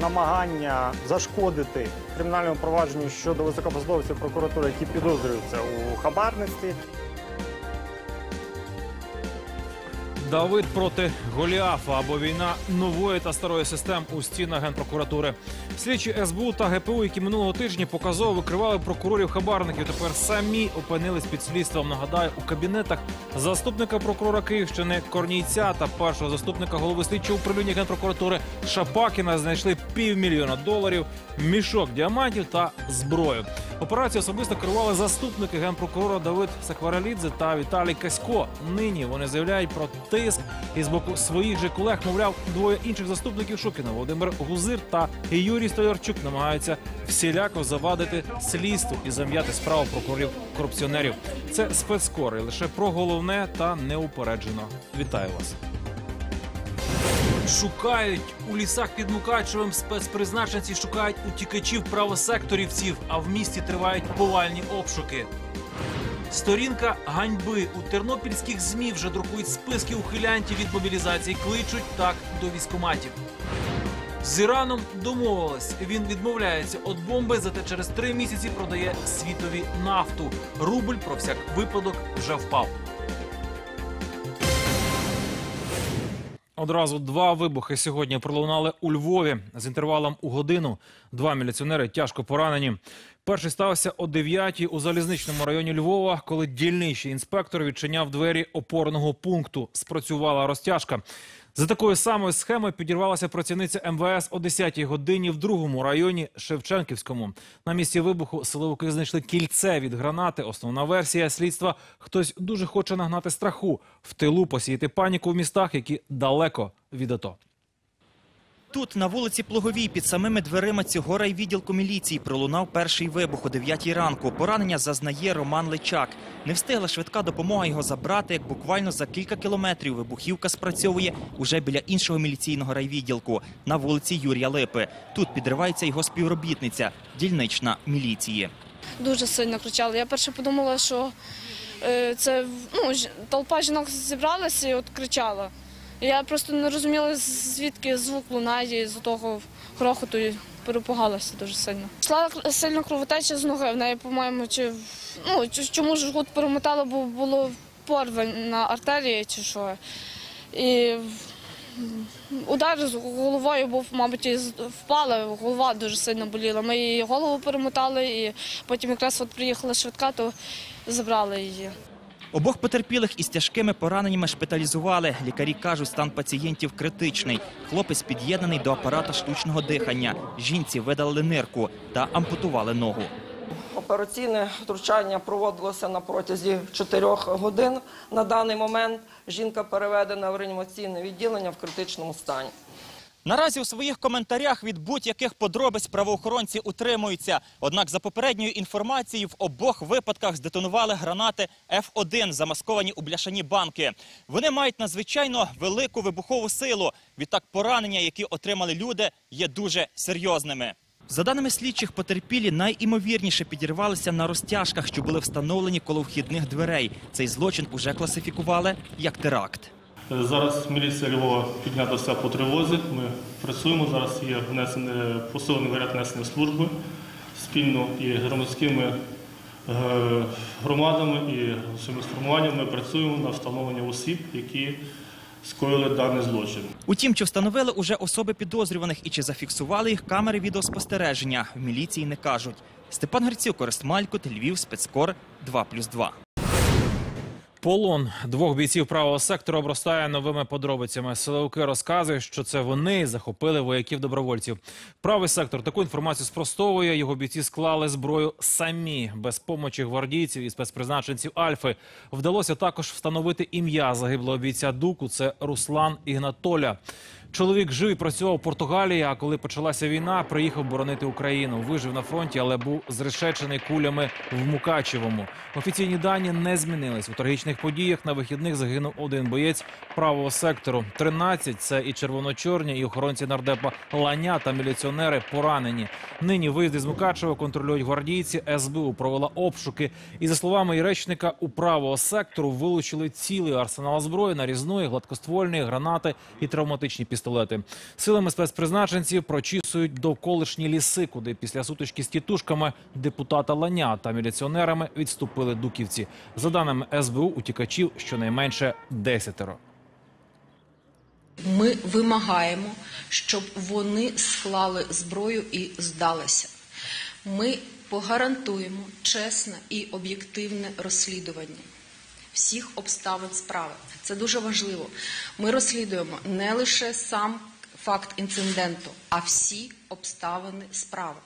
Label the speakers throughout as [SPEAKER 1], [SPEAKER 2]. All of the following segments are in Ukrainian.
[SPEAKER 1] намагання зашкодити кримінальному провадженню щодо високопосадовців прокуратури, які підозрюються у хабарництві.
[SPEAKER 2] Давид проти Голіафа або війна нової та старої систем у стінах генпрокуратури. Слідчі СБУ та ГПУ, які минулого тижня показово викривали прокурорів хабарників, тепер самі опинились під слідством. Нагадаю, у кабінетах заступника прокурора Київщини Корнійця та першого заступника голови слідчого управління генпрокуратури Шапакіна знайшли півмільйона доларів, мішок діамантів та зброю. Операцію особисто керували заступники генпрокурора Давид Сакваралідзе та Віталій Касько. Нині вони заявляють про тиск і з боку своїх же колег, мовляв, двоє інших заступників Шукіна Володимир Гузир та Юрій Столярчук намагаються всіляко завадити слідству і зам'яти справу прокурорів корупціонерів. Це спецкори лише про головне та неупереджено. Вітаю вас. Шукають у лісах під Мукачевим спецпризначенці шукають утікачів правосекторівців, а в місті тривають повальні обшуки. Сторінка ганьби у тернопільських змі вже друкують списки ухилянтів від мобілізації. Кличуть так до військоматів. З Іраном домовились. Він відмовляється від бомби, зате через три місяці продає світові нафту. Рубль про всяк випадок вже впав. Одразу два вибухи сьогодні пролунали у Львові з інтервалом у годину. Два міліціонери тяжко поранені. Перший стався о 9 у залізничному районі Львова, коли дільничий інспектор відчиняв двері опорного пункту. Спрацювала розтяжка. За такою самою схемою підірвалася працівниця МВС о 10-й годині в другому районі Шевченківському. На місці вибуху силовики знайшли кільце від гранати. Основна версія слідства – хтось дуже хоче нагнати страху в тилу, посіяти паніку в містах, які далеко від АТО.
[SPEAKER 3] Тут, на вулиці Плуговій, під самими дверима цього райвідділку міліції пролунав перший вибух о 9 ранку. Поранення зазнає Роман Личак. Не встигла швидка допомога його забрати, як буквально за кілька кілометрів вибухівка спрацьовує уже біля іншого міліційного райвідділку на вулиці Юрія Липи. Тут підривається його співробітниця, дільнична міліції.
[SPEAKER 4] дуже сильно кричали. Я перше подумала, що е, це ну, толпа жінок зібралася і от кричала. Я просто не розуміла, звідки звук лунає з того грохоту перепугалася дуже сильно. Йшла сильно кровотеча з ноги. В неї, по-моєму, чи ну, чому ж жгут перемотала, бо було порве на артерії чи що. І удар з головою був, мабуть, і впала, голова дуже сильно боліла. Ми її голову перемотали, і потім якраз от приїхала швидка, то забрали її.
[SPEAKER 3] Обох потерпілих із тяжкими пораненнями шпиталізували. Лікарі кажуть, стан пацієнтів критичний. Хлопець під'єднаний до апарата штучного дихання. Жінці видалили нирку та ампутували ногу.
[SPEAKER 5] Операційне втручання проводилося на протязі 4 годин. На даний момент жінка переведена в реанімаційне відділення в критичному стані.
[SPEAKER 3] Наразі у своїх коментарях від будь-яких подробиць правоохоронці утримуються. Однак, за попередньою інформацією, в обох випадках здетонували гранати F1, замасковані у бляшані банки. Вони мають надзвичайно велику вибухову силу. Відтак, поранення, які отримали люди, є дуже серйозними. За даними слідчих, потерпілі найімовірніше підірвалися на розтяжках, що були встановлені коло вхідних дверей. Цей злочин уже класифікували як теракт.
[SPEAKER 6] Зараз міліція Львова піднятася по тривозі. Ми працюємо. Зараз є внесене посилений варіант несення служби спільно і громадськими е, громадами і своїми сформуваннями. Ми працюємо на встановлення осіб, які скоїли даний злочин.
[SPEAKER 3] Утім, чи встановили уже особи підозрюваних і чи зафіксували їх камери відеоспостереження, в міліції не кажуть. Степан Грицюк, Орест Малькут, Львів, спецкор 2+,2.
[SPEAKER 2] Полон двох бійців правого сектору обростає новими подробицями. Силовики розказують, що це вони захопили вояків-добровольців. Правий сектор таку інформацію спростовує. Його бійці склали зброю самі без помочі гвардійців і спецпризначенців Альфи. Вдалося також встановити ім'я загиблого бійця Дуку. Це Руслан Ігнатоля. Чоловік жив і працював у Португалії. А коли почалася війна, приїхав боронити Україну. Вижив на фронті, але був зрешечений кулями в Мукачевому. Офіційні дані не змінились. У трагічних подіях на вихідних загинув один боєць правого сектору. 13 – це і червоно-чорні, і охоронці нардепа Ланя та міліціонери поранені. Нині виїзди з Мукачева контролюють гвардійці. СБУ провела обшуки. І за словами речника, у правого сектору вилучили цілий арсенал зброї, нарізної, гладкоствольної, гранати і травматичні пістолети. Пістолети. Силами спецпризначенців прочісують довколишні ліси, куди після сутички з тітушками депутата Ланя та міліціонерами відступили дуківці. За даними СБУ, утікачів щонайменше десятеро.
[SPEAKER 7] Ми вимагаємо, щоб вони склали зброю і здалися. Ми погарантуємо чесне і об'єктивне розслідування всіх обставин справи. Це дуже важливо. Ми розслідуємо не лише сам факт інциденту, а всі обставини справи.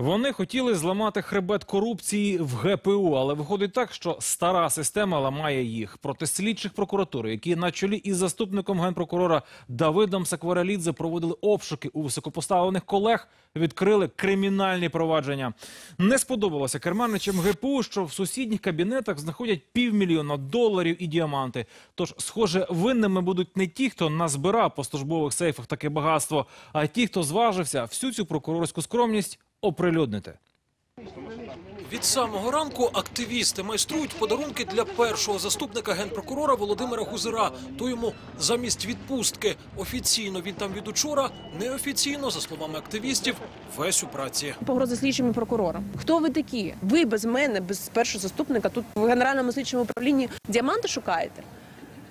[SPEAKER 2] Вони хотіли зламати хребет корупції в ГПУ, але виходить так, що стара система ламає їх. Проти слідчих прокуратури, які на чолі із заступником генпрокурора Давидом Сакваралідзе проводили обшуки у високопоставлених колег, відкрили кримінальні провадження. Не сподобалося керманичам ГПУ, що в сусідніх кабінетах знаходять півмільйона доларів і діаманти. Тож, схоже, винними будуть не ті, хто назбирав по службових сейфах таке багатство, а ті, хто зважився всю цю прокурорську скромність оприлюднити.
[SPEAKER 8] Від самого ранку активісти майструють подарунки для першого заступника генпрокурора Володимира Гузера. То йому замість відпустки. Офіційно він там від учора, неофіційно, за словами активістів, весь у праці.
[SPEAKER 9] погрози слідчим і прокурорам. Хто ви такі? Ви без мене, без першого заступника, тут в генеральному слідчому управлінні діаманти шукаєте?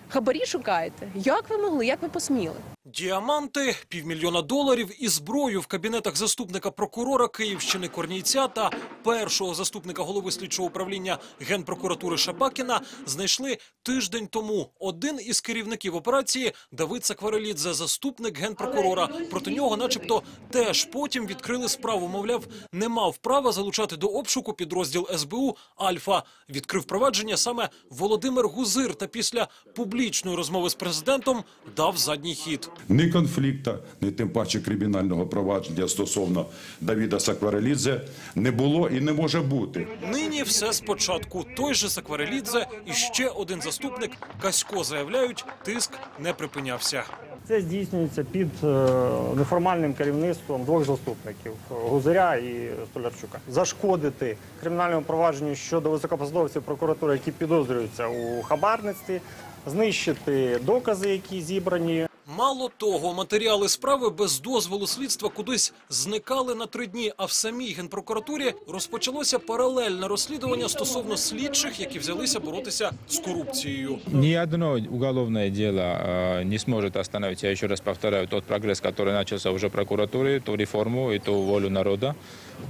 [SPEAKER 9] Хабарі шукаєте? Як ви могли? Як ви посміли?
[SPEAKER 8] Діаманти, півмільйона доларів і зброю в кабінетах заступника прокурора Київщини Корнійця та першого заступника голови слідчого управління генпрокуратури Шапакіна знайшли тиждень тому. Один із керівників операції Давид Сакварелідзе, заступник генпрокурора. Проти нього, начебто, теж потім відкрили справу. Мовляв, не мав права залучати до обшуку підрозділ СБУ Альфа. Відкрив провадження саме Володимир Гузир. Та після публічної розмови з президентом дав задній хід.
[SPEAKER 10] Ні конфлікту, ні тим паче кримінального провадження стосовно Давіда Сакварелідзе не було і не може бути.
[SPEAKER 8] Нині все спочатку. Той же Сакварелідзе і ще один заступник Касько заявляють, тиск не припинявся.
[SPEAKER 1] Це здійснюється під е, неформальним керівництвом двох заступників Гузаря і Столярчука. Зашкодити кримінальному провадженню щодо високопосадовців прокуратури, які підозрюються у хабарництві, знищити докази, які зібрані.
[SPEAKER 8] Мало того, матеріали справи без дозволу слідства кудись зникали на три дні. А в самій генпрокуратурі розпочалося паралельне розслідування стосовно слідчих, які взялися боротися з корупцією.
[SPEAKER 11] Ни одно уголовное дело э, не сможет остановить, я еще раз повторяю, тот прогресс, который начался уже в прокуратуре, ту реформу и ту волю народа.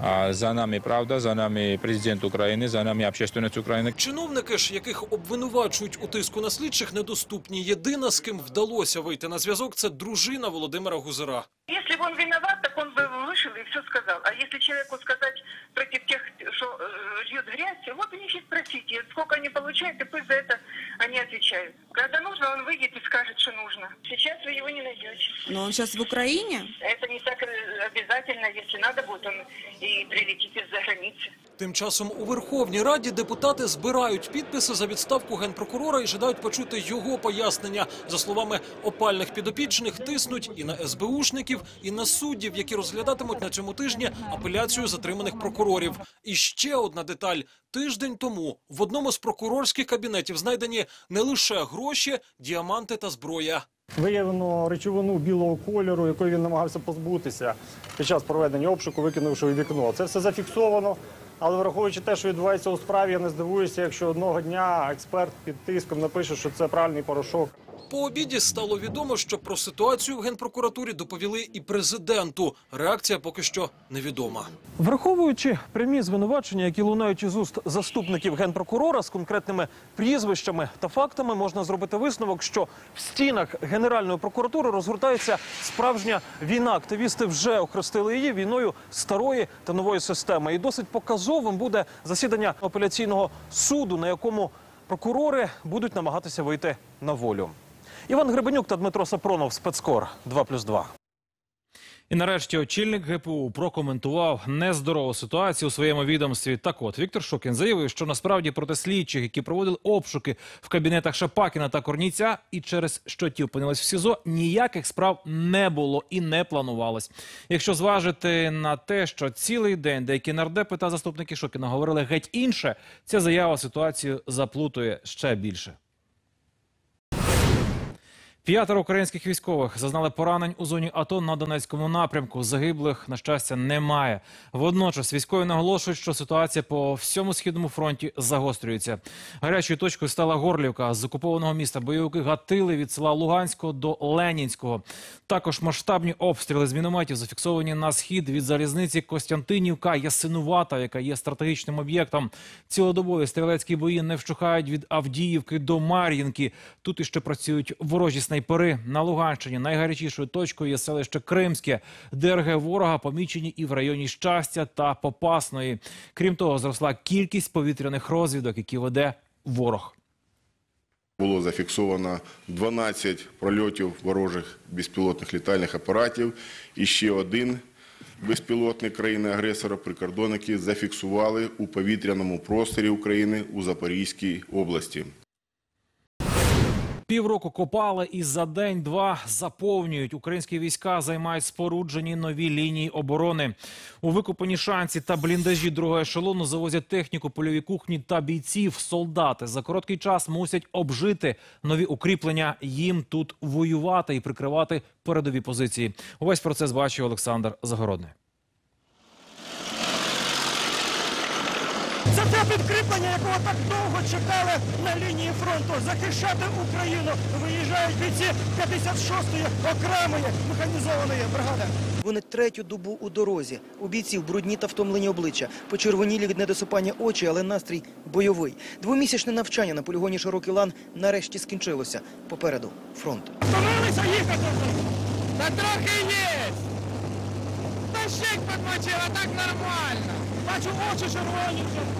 [SPEAKER 11] А за нами правда, за нами президент Украины, за нами общественность Украины.
[SPEAKER 8] Чиновники ж, яких обвинувачують у тиску на слідчих, недоступні. Єдина, з ким вдалося вийти на зв'язок, це дружина Володимира Гузера.
[SPEAKER 12] Если бы он виноват, так он бы вышел и все сказал. А если человеку сказать против тех, что э, льет грязь, вот у них и спросите, сколько они получают, и пусть за это они отвечают. Когда нужно, он выйдет и скажет, что нужно. Сейчас вы его не найдете.
[SPEAKER 13] Но он сейчас в Украине?
[SPEAKER 12] Это не так э, обязательно, если надо будет, он и прилетит из-за границы.
[SPEAKER 8] Тим часом у Верховній Раді депутати збирають підписи за відставку генпрокурора і жадають почути його пояснення. За словами опальних підопічних, тиснуть і на СБУшників, і на суддів, які розглядатимуть на цьому тижні апеляцію затриманих прокурорів. І ще одна деталь: тиждень тому в одному з прокурорських кабінетів знайдені не лише гроші, діаманти та зброя.
[SPEAKER 1] Виявлено речовину білого кольору, якої він намагався позбутися під час проведення обшуку, викинувши у вікно. Це все зафіксовано. Але враховуючи те, що відбувається у справі, я не здивуюся, якщо одного дня експерт під тиском напише, що це пральний порошок.
[SPEAKER 8] По обіді стало відомо, що про ситуацію в генпрокуратурі доповіли і президенту. Реакція поки що невідома.
[SPEAKER 14] Враховуючи прямі звинувачення, які лунають із уст заступників генпрокурора з конкретними прізвищами та фактами, можна зробити висновок, що в стінах Генеральної прокуратури розгортається справжня війна. Активісти вже охрестили її війною старої та нової системи. І досить показовим буде засідання апеляційного суду, на якому прокурори будуть намагатися вийти на волю. Іван Гребенюк та Дмитро Сапронов, спецкор 2+,2.
[SPEAKER 2] І нарешті очільник ГПУ прокоментував нездорову ситуацію у своєму відомстві. Так от Віктор Шокін заявив, що насправді проти слідчих, які проводили обшуки в кабінетах Шапакіна та Корніця, і через що ті опинились в СІЗО, ніяких справ не було і не планувалось. Якщо зважити на те, що цілий день деякі нардепи та заступники Шокіна говорили геть інше, ця заява ситуацію заплутує ще більше. П'ятеро українських військових зазнали поранень у зоні АТО на Донецькому напрямку. Загиблих, на щастя, немає. Водночас військові наголошують, що ситуація по всьому східному фронті загострюється. Гарячою точкою стала Горлівка. З окупованого міста бойовики гатили від села Луганського до Ленінського. Також масштабні обстріли з мінометів зафіксовані на схід від залізниці Костянтинівка Ясинувата, яка є стратегічним об'єктом. Цілодобові стрілецькі бої не вщухають від Авдіївки до Мар'їнки. Тут іще працюють ворожі снайпери. На Луганщині найгарячішою точкою є селище Кримське. ДРГ ворога помічені і в районі Щастя та Попасної. Крім того, зросла кількість повітряних розвідок, які веде ворог.
[SPEAKER 13] Було зафіксовано 12 прольотів ворожих безпілотних літальних апаратів і ще один безпілотник країни-агресора прикордонники зафіксували у повітряному просторі України у Запорізькій області.
[SPEAKER 2] Півроку копали і за день-два заповнюють. Українські війська займають споруджені нові лінії оборони. У викопані шанці та бліндажі другого ешелону завозять техніку, польові кухні та бійців. Солдати за короткий час мусять обжити нові укріплення. Їм тут воювати і прикривати передові позиції. Увесь процес бачив Олександр Загородний.
[SPEAKER 15] Це те підкріплення, якого так довго чекали на лінії фронту. Захищати Україну виїжджають бійці 56-ї окремої механізованої бригади.
[SPEAKER 16] Вони третю добу у дорозі. У бійців брудні та втомлені обличчя, почервонілі від недосипання очі, але настрій бойовий. Двомісячне навчання на полігоні Широкий лан нарешті скінчилося. Попереду фронт.
[SPEAKER 15] Втомилися їхати? Та трохи є. Та ще й а так нормально. Бачу, очі червоні вже.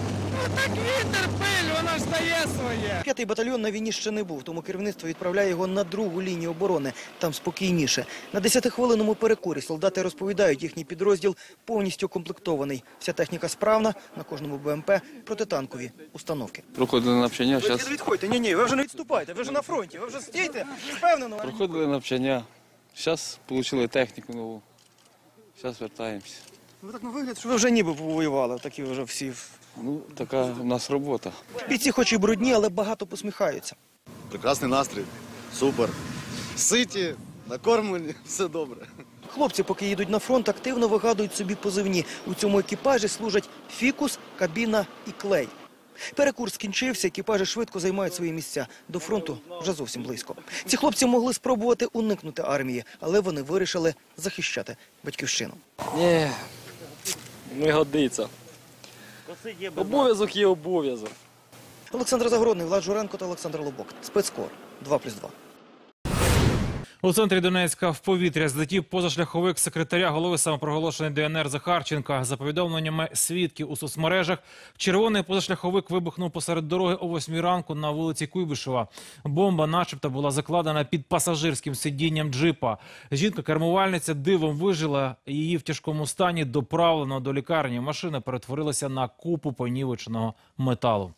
[SPEAKER 15] Так вітер пиль, воно ж дає своє.
[SPEAKER 16] П'ятий батальйон на війні ще не був, тому керівництво відправляє його на другу лінію оборони. Там спокійніше. На 10-хвилинному перекурі солдати розповідають, їхній підрозділ повністю комплектований. Вся техніка справна, на кожному БМП протитанкові установки.
[SPEAKER 17] Проходили навчання, зараз
[SPEAKER 16] відходьте, ні, ні, ви вже не відступайте, ви вже на фронті, ви вже стійте, впевнено.
[SPEAKER 17] проходили навчання, зараз отримали техніку нову. Зараз вертаємося.
[SPEAKER 16] Ви так на вигляд, що ви вже ніби повоювали, такі вже всі.
[SPEAKER 17] Ну, така в нас робота.
[SPEAKER 16] Бійці хоч і брудні, але багато посміхаються.
[SPEAKER 18] Прекрасний настрій, супер. Ситі, накормлені, все добре.
[SPEAKER 16] Хлопці, поки їдуть на фронт, активно вигадують собі позивні. У цьому екіпажі служать фікус, кабіна і клей. Перекур скінчився, екіпажі швидко займають свої місця. До фронту вже зовсім близько. Ці хлопці могли спробувати уникнути армії, але вони вирішили захищати батьківщину.
[SPEAKER 19] Ні, не годиться. Обов'язок є обов'язок.
[SPEAKER 16] Олександр Загородний, Влад Журенко та Олександр Лобок. Спецкор 2+,2.
[SPEAKER 2] У центрі Донецька в повітря злетів позашляховик секретаря голови самопроголошеної ДНР Захарченка. За повідомленнями свідків у соцмережах, червоний позашляховик вибухнув посеред дороги о 8 ранку на вулиці Куйбишева. Бомба, начебто, була закладена під пасажирським сидінням джипа. Жінка-кермувальниця дивом вижила. Її в тяжкому стані доправлено до лікарні. Машина перетворилася на купу понівеченого металу.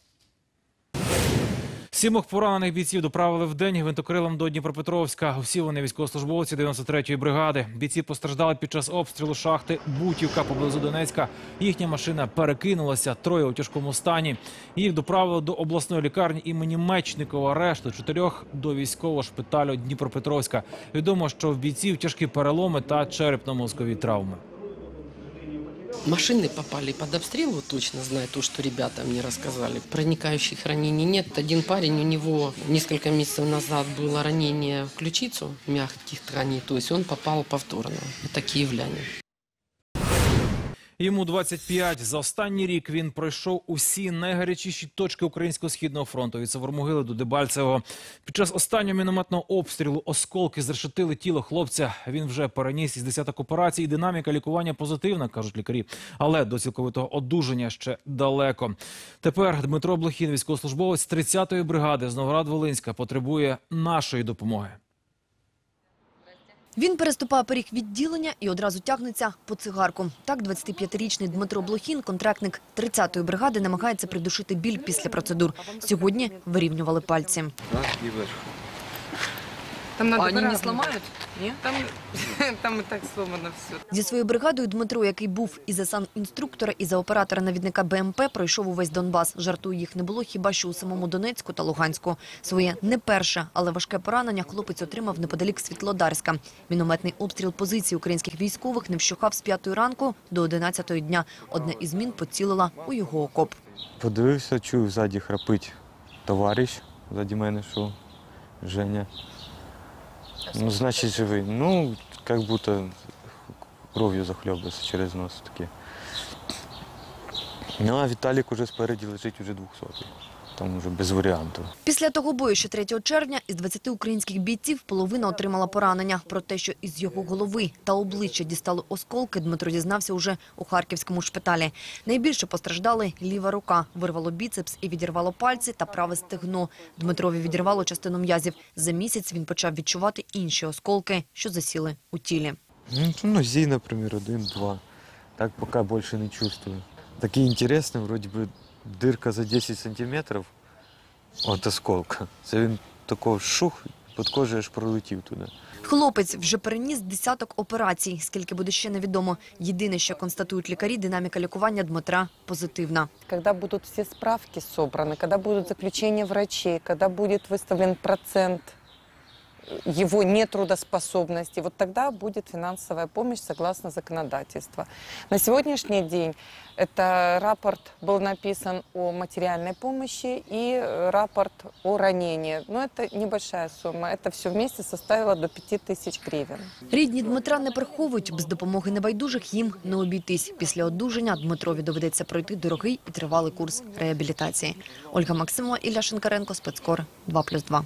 [SPEAKER 2] Сімох поранених бійців доправили в день гвинтокрилом до Дніпропетровська. Усі вони військовослужбовці 93-ї бригади. Бійці постраждали під час обстрілу шахти Бутівка поблизу Донецька. Їхня машина перекинулася, троє у тяжкому стані. Їх доправили до обласної лікарні імені Мечникова. Решту чотирьох до військового шпиталю Дніпропетровська. Відомо, що в бійців тяжкі переломи та черепно-мозкові травми.
[SPEAKER 20] Машины попали под обстрел, вот точно знаю то, что ребята мне рассказали. Проникающих ранений нет. Один парень, у него несколько месяцев назад было ранение в ключицу мягких тканей, то есть он попал повторно. Это киевляне.
[SPEAKER 2] Йому 25. За останній рік він пройшов усі найгарячіші точки українського східного фронту від Савормогили до Дебальцевого. Під час останнього мінометного обстрілу осколки зрешетили тіло хлопця. Він вже переніс із десяток операцій. Динаміка лікування позитивна, кажуть лікарі. Але до цілковитого одужання ще далеко. Тепер Дмитро Блохін, військовослужбовець 30-ї бригади з Новоград-Волинська, потребує нашої допомоги.
[SPEAKER 21] Він переступає поріг відділення і одразу тягнеться по цигарку. Так 25-річний Дмитро Блохін, контрактник 30-ї бригади, намагається придушити біль після процедур. Сьогодні вирівнювали пальці.
[SPEAKER 17] Так, і вверх.
[SPEAKER 22] Там надо
[SPEAKER 21] А они не сломают? Нет?
[SPEAKER 22] Там, там и так сломано все.
[SPEAKER 21] Зі своєю бригадою Дмитро, який був і за санінструктора, і за оператора-навідника БМП, пройшов увесь Донбас. Жартую, їх не було хіба що у самому Донецьку та Луганську. Своє не перше, але важке поранення хлопець отримав неподалік Світлодарська. Мінометний обстріл позицій українських військових не вщухав з п'ятої ранку до одинадцятої дня. Одна із мін поцілила у його окоп.
[SPEAKER 23] Подивився, чую, ззаді храпить товариш ззаді мене, що Женя. Ну, значить, живий. Ну, як будто кров'ю захльобується через нос таке. Ну, а Віталік уже спереді лежить уже 200 Там уже без варіантів.
[SPEAKER 21] Після того бою, що 3 червня, із 20 українських бійців половина отримала поранення. Про те, що із його голови та обличчя дістали осколки, Дмитро дізнався уже у харківському шпиталі. Найбільше постраждали ліва рука, вирвало біцепс і відірвало пальці та праве стегно. Дмитрові відірвало частину м'язів. За місяць він почав відчувати інші осколки, що засіли у тілі.
[SPEAKER 23] Ну, нозі, наприклад, один-два. Так поки більше не чувствую. Таке інтересне, вроді би, дирка за 10 сантиметрів от осколка. Це він такого шух, під кожею аж пролетів туди.
[SPEAKER 21] Хлопець вже переніс десяток операцій. Скільки буде ще невідомо. Єдине, що констатують лікарі, динаміка лікування Дмитра позитивна.
[SPEAKER 22] Когда будут все справки собраны, когда будут заключения врачей, когда будет выставлен процент его нетрудоспособности, вот тогда будет финансовая помощь согласно законодательству. На сегодняшний день это рапорт был написан о материальной помощи и э, рапорт о ранении. Но это небольшая сумма, это все вместе составило до 5000 гривен.
[SPEAKER 21] Рідні Дмитра не приховують, без допомоги небайдужих їм не обійтись. Після одужання Дмитрові доведеться пройти дорогий і тривалий курс реабілітації. Ольга Максимова, Ілля Шинкаренко, Спецкор 2+,2.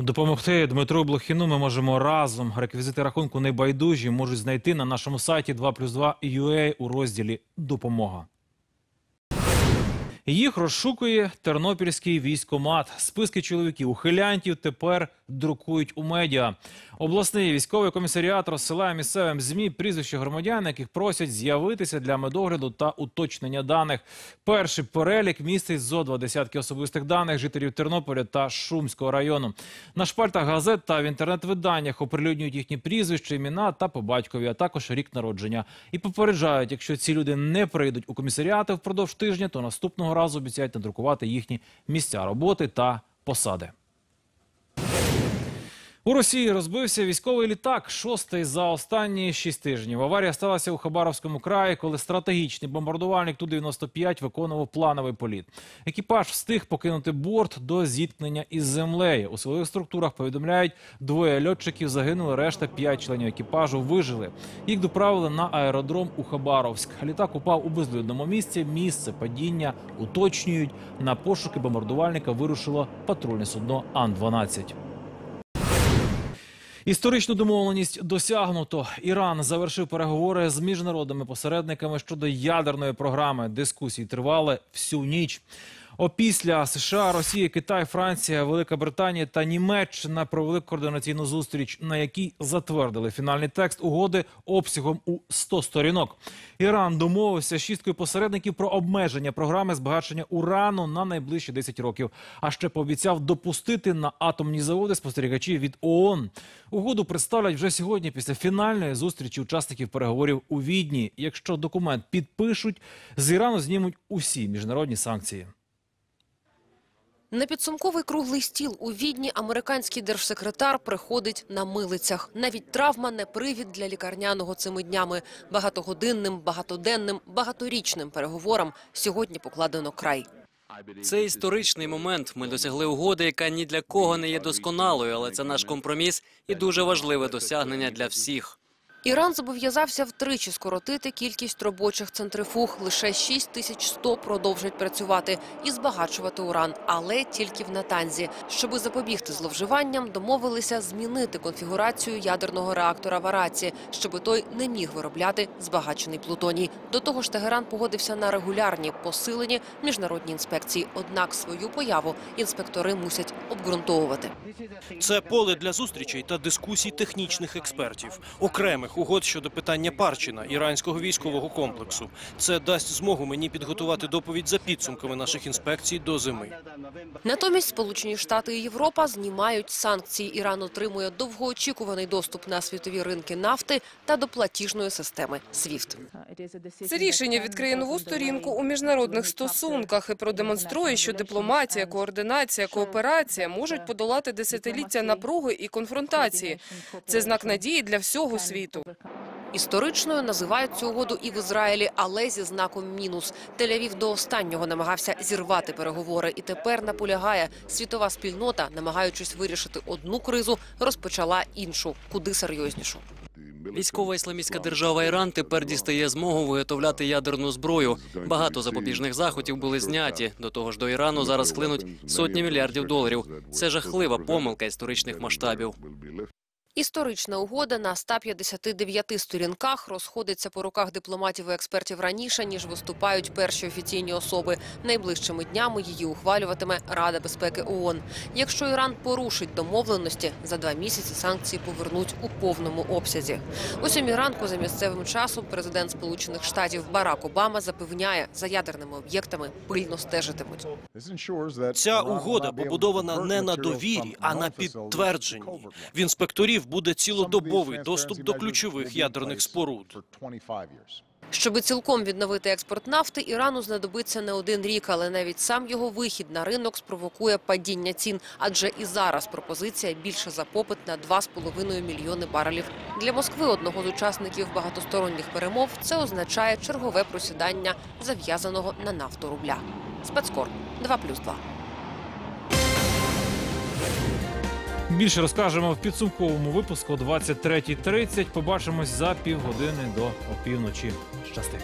[SPEAKER 2] Допомогти Дмитру Блохіну ми можемо разом. Реквізити рахунку небайдужі можуть знайти на нашому сайті 2+,2 у розділі Допомога. Їх розшукує тернопільський військомат. Списки чоловіків ухилянтів тепер друкують у медіа. Обласний військовий комісаріат розсилає місцевим змі прізвища громадян, яких просять з'явитися для медогляду та уточнення даних. Перший перелік містить зо два десятки особистих даних жителів Тернополя та Шумського району. На шпальтах газет та в інтернет-виданнях оприлюднюють їхні прізвища, імена та по батькові, а також рік народження. І попереджають, якщо ці люди не прийдуть у комісаріати впродовж тижня, то наступного разу обіцяють надрукувати їхні місця роботи та посади. У Росії розбився військовий літак, шостий за останні шість тижнів. Аварія сталася у Хабаровському краї, коли стратегічний бомбардувальник Ту-95 виконував плановий політ. Екіпаж встиг покинути борт до зіткнення із землею. У своїх структурах повідомляють, двоє льотчиків загинули, решта п'ять членів екіпажу вижили. Їх доправили на аеродром у Хабаровськ. Літак упав у безлюдному місці. Місце падіння уточнюють. На пошуки бомбардувальника вирушило патрульне судно Ан-12. Історичну домовленість досягнуто. Іран завершив переговори з міжнародними посередниками щодо ядерної програми. Дискусії тривали всю ніч. Опісля США, Росія, Китай, Франція, Велика Британія та Німеччина провели координаційну зустріч, на якій затвердили фінальний текст угоди обсягом у 100 сторінок. Іран домовився з шісткою посередників про обмеження програми збагачення урану на найближчі 10 років. А ще пообіцяв допустити на атомні заводи спостерігачів від ООН. Угоду представлять вже сьогодні після фінальної зустрічі учасників переговорів у Відні. Якщо документ підпишуть, з Ірану знімуть усі міжнародні санкції.
[SPEAKER 24] На підсумковий круглий стіл у Відні американський держсекретар приходить на милицях. Навіть травма не привід для лікарняного цими днями. Багатогодинним, багатоденним, багаторічним переговорам сьогодні покладено край.
[SPEAKER 25] Це історичний момент. Ми досягли угоди, яка ні для кого не є досконалою, але це наш компроміс і дуже важливе досягнення для всіх.
[SPEAKER 24] Іран зобов'язався втричі скоротити кількість робочих центрифуг. Лише 6100 продовжать працювати і збагачувати уран, але тільки в Натанзі. Щоби запобігти зловживанням, домовилися змінити конфігурацію ядерного реактора в Араці, щоби той не міг виробляти збагачений плутоній. До того ж, Тегеран погодився на регулярні посилені міжнародні інспекції. Однак свою появу інспектори мусять обґрунтовувати.
[SPEAKER 26] Це поле для зустрічей та дискусій технічних експертів, окремих
[SPEAKER 27] окремих угод щодо питання Парчина, іранського військового комплексу. Це дасть змогу мені підготувати доповідь за підсумками наших інспекцій до зими.
[SPEAKER 24] Натомість Сполучені Штати і Європа знімають санкції. Іран отримує довгоочікуваний доступ на світові ринки нафти та до платіжної системи SWIFT.
[SPEAKER 28] Це рішення відкриє нову сторінку у міжнародних стосунках і продемонструє, що дипломатія, координація, кооперація можуть подолати десятиліття напруги і конфронтації. Це знак надії для всього світу.
[SPEAKER 24] Історичною називають цю угоду і в Ізраїлі, але зі знаком мінус. Тель-Авів до останнього намагався зірвати переговори, і тепер наполягає світова спільнота, намагаючись вирішити одну кризу, розпочала іншу, куди серйознішу.
[SPEAKER 25] Військова ісламістська держава Іран тепер дістає змогу виготовляти ядерну зброю. Багато запобіжних заходів були зняті. До того ж, до Ірану зараз хлинуть сотні мільярдів доларів. Це жахлива помилка історичних масштабів.
[SPEAKER 24] Історична угода на 159 сторінках розходиться по руках дипломатів і експертів раніше, ніж виступають перші офіційні особи. Найближчими днями її ухвалюватиме Рада безпеки ООН. Якщо Іран порушить домовленості, за два місяці санкції повернуть у повному обсязі. О сьомій ранку за місцевим часом президент Сполучених Штатів Барак Обама запевняє, за ядерними об'єктами пильно стежитимуть.
[SPEAKER 27] Ця угода побудована не на довірі, а на підтвердженні. В інспекторів буде цілодобовий доступ до ключових ядерних споруд.
[SPEAKER 24] Щоби цілком відновити експорт нафти, Ірану знадобиться не один рік, але навіть сам його вихід на ринок спровокує падіння цін. Адже і зараз пропозиція більше за попит на 2,5 мільйони барелів. Для Москви, одного з учасників багатосторонніх перемов, це означає чергове просідання зав'язаного на нафту рубля. Спецкор 2+,2.
[SPEAKER 2] Більше розкажемо в підсумковому випуску о 23.30. Побачимось за півгодини до опівночі. Щасти.